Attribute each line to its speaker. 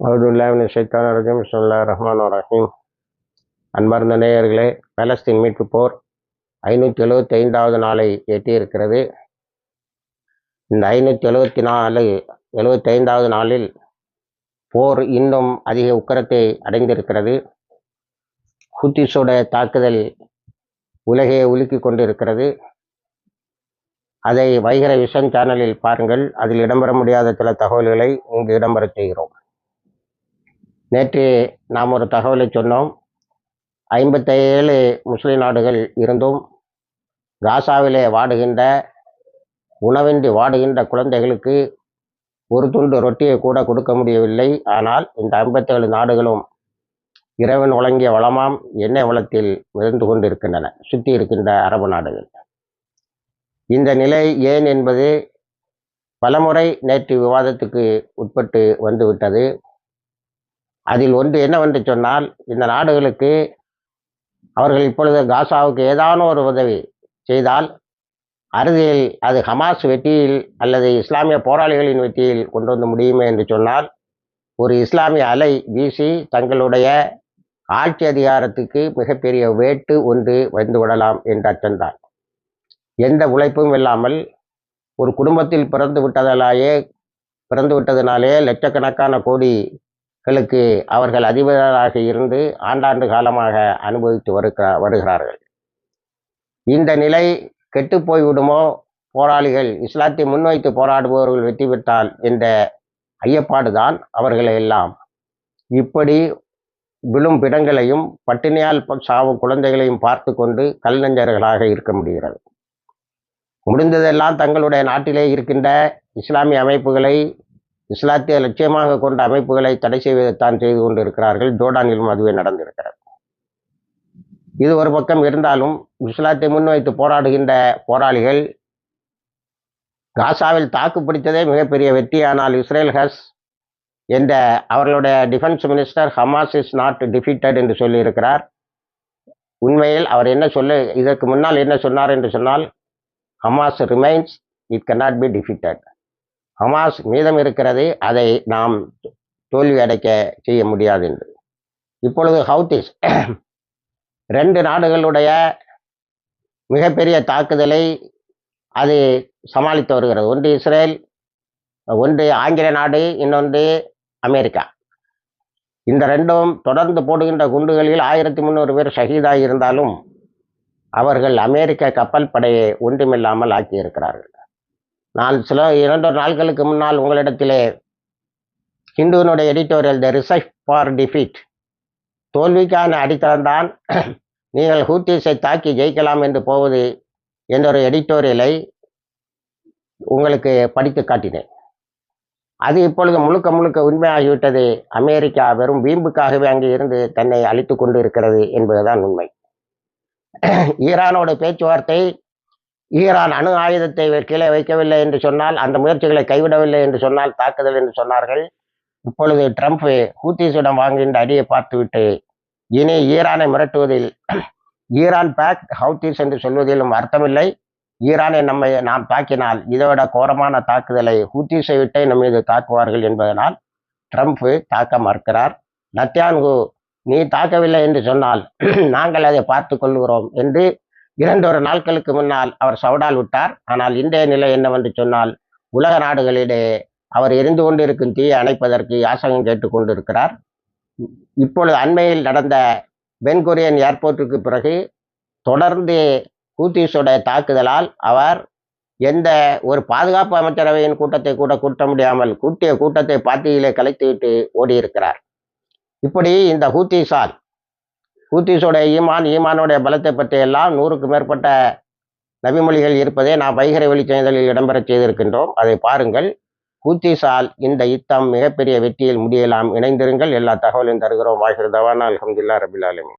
Speaker 1: அவுதுல்லாவின் ஷைத்தான் சுல்லா ரஹ்மான் ரஹீம். அன்பார்ந்த நேயர்களே பலஸ்தீன் மீட்பு போர் ஐநூற்றி எழுபத்தி ஐந்தாவது நாளை எட்டியிருக்கிறது. இந்த ஐநூற்றி எழுபத்தி நாலு எழுபத்தி ஐந்தாவது நாளில் போர் இன்னும் அதிக உக்கரத்தை அடைந்திருக்கிறது. ஹுத்திஸுடைய தாக்குதல் உலகையை உலுக்கி கொண்டிருக்கிறது. அதை வைகர விஷன் சேனலில் பாருங்கள். அதில் இடம்பெற முடியாத சில தகவல்களை இங்கு இடம்பெற செய்கிறோம். நேற்று நாம் ஒரு தகவலை சொன்னோம். ஐம்பத்தேழு முஸ்லிம் நாடுகள் இருந்தும் காசாவிலே வாடுகின்ற உணவின்றி வாடுகின்ற குழந்தைகளுக்கு ஒரு துண்டு ரொட்டியை கூட கொடுக்க முடியவில்லை. ஆனால் இந்த ஐம்பத்தேழு நாடுகளும் இறைவன் வழங்கிய வளமாம் எண்ணெய் வளத்தில் மிதந்து கொண்டிருக்கின்றன சுற்றி இருக்கின்ற அரபு நாடுகள். இந்த நிலை ஏன் என்பது பலமுறை நேற்று விவாதத்துக்கு உட்பட்டு வந்துவிட்டது. அதில் ஒன்று என்னவென்று சொன்னால் இந்த நாடுகளுக்கு அவர்கள் இப்பொழுது காசாவுக்கு ஏதான ஒரு உதவி செய்தால் அறுதியில் அது ஹமாஸ் வெற்றியில் அல்லது இஸ்லாமிய போராளிகளின் வெற்றியில் கொண்டு வந்து முடியுமே என்று சொன்னால் ஒரு இஸ்லாமிய அலை வீசி தங்களுடைய ஆட்சி அதிகாரத்துக்கு மிகப்பெரிய வேட்டு ஒன்று வந்து விடலாம் என்ற அச்சம்தான் எந்த உழைப்பும் இல்லாமல் ஒரு குடும்பத்தில் பிறந்து விட்டதாலேயே பிறந்து விட்டதினாலே லட்சக்கணக்கான கோடி களுக்கு அவர்கள் அதிபராக இருந்து ஆண்டாண்டு காலமாக அனுபவித்து வருகிற வருகிறார்கள். இந்த நிலை கெட்டு போய்விடுமோ? போராளிகள் இஸ்லாத்தை முன்வைத்து போராடுபவர்கள் வெற்றி பெற்றால் என்ற ஐயப்பாடுதான் அவர்களை எல்லாம். இப்படி விழும் பிடங்களையும் பட்டினியால் சாவும் குழந்தைகளையும் பார்த்து கொண்டு கல் இருக்க முடிகிறது. முடிந்ததெல்லாம் தங்களுடைய நாட்டிலே இருக்கின்ற இஸ்லாமிய அமைப்புகளை இஸ்லாத்திய லட்சியமாக கொண்ட அமைப்புகளை தடை செய்வதைத்தான் செய்து கொண்டிருக்கிறார்கள். ஜோர்டானிலும் அதுவே நடந்திருக்கிறது. இது ஒரு பக்கம் இருந்தாலும் இஸ்லாத்தை முன்வைத்து போராடுகின்ற போராளிகள் காசாவில் தாக்கு பிடித்ததே மிகப்பெரிய வெற்றி. ஆனால் இஸ்ரேல் ஹஸ் என்ற அவர்களுடைய defence minister Hamas is not defeated என்று சொல்லியிருக்கிறார். உண்மையில் அவர் என்ன சொல்ல இதற்கு முன்னால் என்ன சொன்னார் என்று சொன்னால் Hamas remains it cannot be defeated Hamas மீதம் இருக்கிறது அதை நாம் தோல்வி அடைக்க செய்ய முடியாது என்று. இப்பொழுது ஹவுத்திஸ் ரெண்டு நாடுகளுடைய மிகப்பெரிய தாக்குதலை அது சமாளித்து வருகிறது. ஒன்று இஸ்ரேல் ஒன்று ஆங்கில நாடு இன்னொன்று அமெரிக்கா. இந்த ரெண்டும் தொடர்ந்து போடுகின்ற குண்டுகளில் ஆயிரத்தி முந்நூறு பேர் ஷஹீதாக இருந்தாலும் அவர்கள் அமெரிக்க கப்பல் படையை ஒன்றுமில்லாமல் ஆக்கியிருக்கிறார்கள். நான் சில இரண்டு நாட்களுக்கு முன்னால் உங்களிடத்திலே ஹிந்துவினுடைய editorial the research for defeat தோல்விக்கான அடித்தளம்தான். நீங்கள் ஹூத்தீஸை தாக்கி ஜெயிக்கலாம் என்று போவது என்ற ஒரு எடிட்டோரியலை உங்களுக்கு படித்து காட்டினேன். அது இப்பொழுது முழுக்க முழுக்க உண்மையாகிவிட்டது. அமெரிக்கா வெறும் வீம்புக்காகவே அங்கே இருந்து தன்னை அழித்து கொண்டு இருக்கிறது என்பதுதான் உண்மை. ஈரானோட பேச்சுவார்த்தை ஈரான் அணு ஆயுதத்தை கீழே வைக்கவில்லை என்று சொன்னால் அந்த முயற்சிகளை கைவிடவில்லை என்று சொன்னால் தாக்குதல் என்று சொன்னார்கள். இப்பொழுது ட்ரம்ப் ஹூத்திஸிடம் வாங்குகின்ற அடியை பார்த்துவிட்டு இனி ஈரானை மிரட்டுவதில் ஈரான் பேக் ஹவுத்திஸ் என்று சொல்வதிலும் அர்த்தமில்லை. ஈரானை நம்மை நாம் தாக்கினால் இதைவிட கோரமான தாக்குதலை ஹூத்தீஸை விட்டே நம் மீது தாக்குவார்கள் என்பதனால் ட்ரம்ப் தாக்க மறுக்கிறார். நத்தியான்கு நீ தாக்கவில்லை என்று சொன்னால் நாங்கள் அதை பார்த்து கொள்கிறோம் என்று இரண்டொரு நாட்களுக்கு முன்னால் அவர் சவடால் விட்டார். ஆனால் இன்றைய நிலை என்னவென்று சொன்னால் உலக நாடுகளிடையே அவர் எரிந்து கொண்டிருக்கும் தீயை அணைப்பதற்கு யாசகம் கேட்டுக்கொண்டிருக்கிறார் இப்பொழுது அண்மையில் நடந்த வென்கொரியன் ஏர்போர்ட்டுக்கு பிறகு தொடர்ந்து ஹூத்தீஸோட தாக்குதலால் அவர் எந்த ஒரு பாதுகாப்பு அமைச்சரவையின் கூட்டத்தை கூட கூட்ட முடியாமல் கூட்டிய கூட்டத்தை பாத்தியிலே கலைத்துவிட்டு ஓடியிருக்கிறார். இப்படி இந்த ஹூத்தீஸால் ஹூத்தீஸோட ஈமான் ஈமானுடைய பலத்தை பற்றியெல்லாம் நூறுக்கு மேற்பட்ட நபிமொழிகள் இருப்பதை நான் வைகரை வெளிச்செய்தலில் இடம்பெறச் செய்திருக்கின்றோம். அதை பாருங்கள். ஹூத்தீஸால் இந்த யுத்தம் மிகப்பெரிய வெற்றியில் முடியலாம். இணைந்திருங்கள். எல்லா தகவலையும் தருகிறோம். வாய்கிறதவான அலமதுல்லா ரபில் ஆலமி